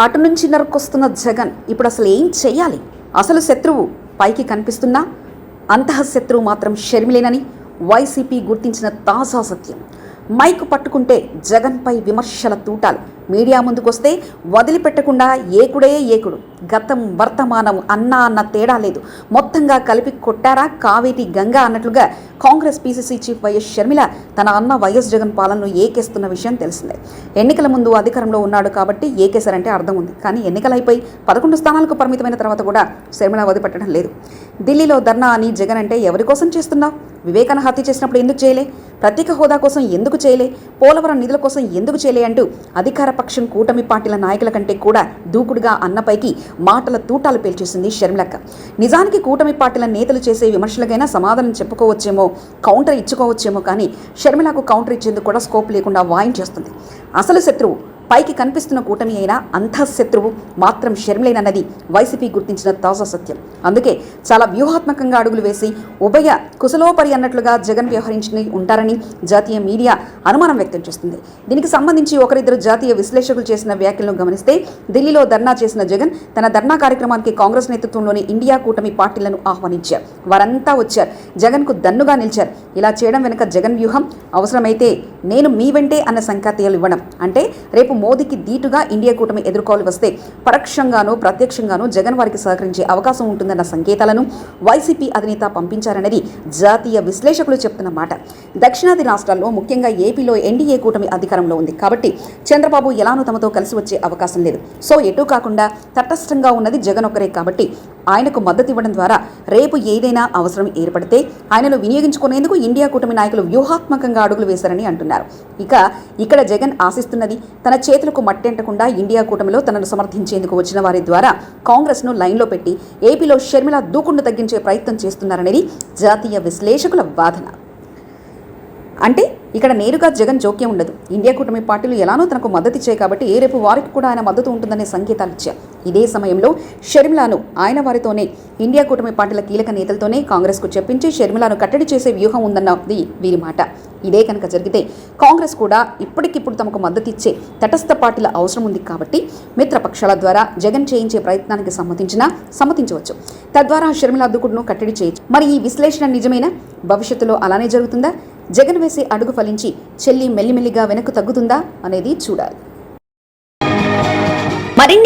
అటు నుంచి నరుకొస్తున్న జగన్ ఇప్పుడు అసలు ఏం చెయ్యాలి? అసలు శత్రువు పైకి కనిపిస్తున్నా? అంతః శత్రువు మాత్రం షర్మిలేనని వైసీపీ గుర్తించిన తాజా సత్యం. మైక్ పట్టుకుంటే జగన్పై విమర్శల తూటాలు. మీడియా ముందుకొస్తే వదిలిపెట్టకుండా ఏకుడే ఏకుడు. గతం వర్తమానం అన్నా అన్న తేడా లేదు. మొత్తంగా కలిపి కొట్టారా? కావేటి గంగా అన్నట్లుగా Congress PCC chief YS Sharmila తన అన్న వైఎస్ జగన్ పాలనను ఏకేస్తున్న విషయం తెలిసిందే. ఎన్నికల ముందు అధికారంలో ఉన్నాడు కాబట్టి ఏకేశారంటే అర్థం ఉంది. కానీ ఎన్నికలైపోయి పదకొండు స్థానాలకు పరిమితమైన తర్వాత కూడా షర్మిల వదిలిపెట్టడం లేదు. ఢిల్లీలో ధర్నా అని జగన్ అంటే ఎవరి కోసం చేస్తున్నావు? వివేకాన హత్య చేసినప్పుడు ఎందుకు చేయలే? ప్రత్యేక హోదా కోసం ఎందుకు చేయలే? పోలవరం నిధుల కోసం ఎందుకు చేయలే అంటూ అధికార పక్షం కూటమి పార్టీల నాయకుల కంటే కూడా దూకుడుగా అన్నపైకి మాటల తూటాలు పేల్చేసింది షర్మిలక్క. నిజానికి కూటమి పార్టీల నేతలు చేసే విమర్శలకైనా సమాధానం చెప్పుకోవచ్చేమో కౌంటర్ ఇచ్చుకోవచ్చేమో కానీ షర్మిలకు కౌంటర్ ఇచ్చేందుకు కూడా స్కోప్ లేకుండా వాయించేస్తుంది. అసలు శత్రువు పైకి కనిపిస్తున్న కూటమి అయినా అంతఃశత్రువు మాత్రం షర్మిలేనన్నది వైసీపీ గుర్తించిన తాజా సత్యం. అందుకే చాలా వ్యూహాత్మకంగా అడుగులు వేసి ఉభయ కుశలోపరి అన్నట్లుగా జగన్ వ్యవహరించి ఉంటారని జాతీయ మీడియా అనుమానం వ్యక్తం చేస్తుంది. దీనికి సంబంధించి ఒకరిద్దరు జాతీయ విశ్లేషకులు చేసిన వ్యాఖ్యలను గమనిస్తే ఢిల్లీలో ధర్నా చేసిన జగన్ తన ధర్నా కార్యక్రమానికి కాంగ్రెస్ నేతృత్వంలోని ఇండియా కూటమి పార్టీలను ఆహ్వానించారు. వారంతా వచ్చారు. జగన్కు దన్నుగా నిలిచారు. ఇలా చేయడం వెనుక జగన్ వ్యూహం అవసరమైతే నేను మీ వెంటే అన్న సంకేతాలు ఇవ్వడం. అంటే రేపు మోదీకి దీటుగా ఇండియా కూటమి ఎదుర్కోవాలి వస్తే పరోక్షంగానూ ప్రత్యక్షంగానూ జగన్ వారికి సహకరించే అవకాశం ఉంటుందన్న సంకేతాలను వైసీపీ అధినేత పంపించారనేది జాతీయ విశ్లేషకులు చెప్తున్న మాట. దక్షిణాది రాష్ట్రాల్లో ముఖ్యంగా ఏపీలో ఎన్డీఏ కూటమి అధికారంలో ఉంది కాబట్టి చంద్రబాబు ఎలానూ తమతో కలిసి వచ్చే అవకాశం లేదు. సో ఎటు కాకుండా తటస్థంగా ఉన్నది జగన్ ఒక్కరే కాబట్టి ఆయనకు మద్దతు ఇవ్వడం ద్వారా రేపు ఏదైనా అవసరం ఏర్పడితే ఆయనను వినియోగించుకునేందుకు ఇండియా కూటమి నాయకులు వ్యూహాత్మకంగా అడుగులు వేశారని అంటున్నారు. ఇక ఇక్కడ జగన్ ఆశిస్తున్నది తన చేతులకు మట్టెంటకుండా ఇండియా కూటమిలో తనను సమర్థించేందుకు వచ్చిన వారి ద్వారా కాంగ్రెస్ను లైన్లో పెట్టి ఏపీలో షర్మిల దూకుడును తగ్గించే ప్రయత్నం చేస్తున్నారనేది జాతీయ విశ్లేషకుల వాదన. అంటే ఇక్కడ నేరుగా జగన్ జోక్యం ఉండదు. ఇండియా కూటమి పార్టీలు ఎలానో తనకు మద్దతు ఇచ్చాయి కాబట్టి ఏ రేపు వారికి కూడా ఆయన మద్దతు ఉంటుందనే సంకేతాలు ఇచ్చారు ఇదే సమయంలో షర్మిలాను ఆయన వారితోనే ఇండియా కూటమి పార్టీల కీలక నేతలతోనే కాంగ్రెస్కు చెప్పించి షర్మిలాను కట్టడి చేసే వ్యూహం ఉందన్నది వీరి మాట. ఇదే కనుక జరిగితే కాంగ్రెస్ కూడా ఇప్పటికిప్పుడు తమకు మద్దతు ఇచ్చే తటస్థ పార్టీల అవసరం ఉంది కాబట్టి మిత్రపక్షాల ద్వారా జగన్ చేయించే ప్రయత్నానికి సమ్మతించినా సమ్మతించవచ్చు. తద్వారా షర్మిల దుకుడును కట్టడి చేయొచ్చు. మరి ఈ విశ్లేషణ నిజమేనా? భవిష్యత్తులో అలానే జరుగుతుందా? జగన్ వేసే అడుగు ఫలించి చెల్లి మెల్లిమెల్లిగా వెనక్కు తగ్గుతుందా? అనేది చూడాలి.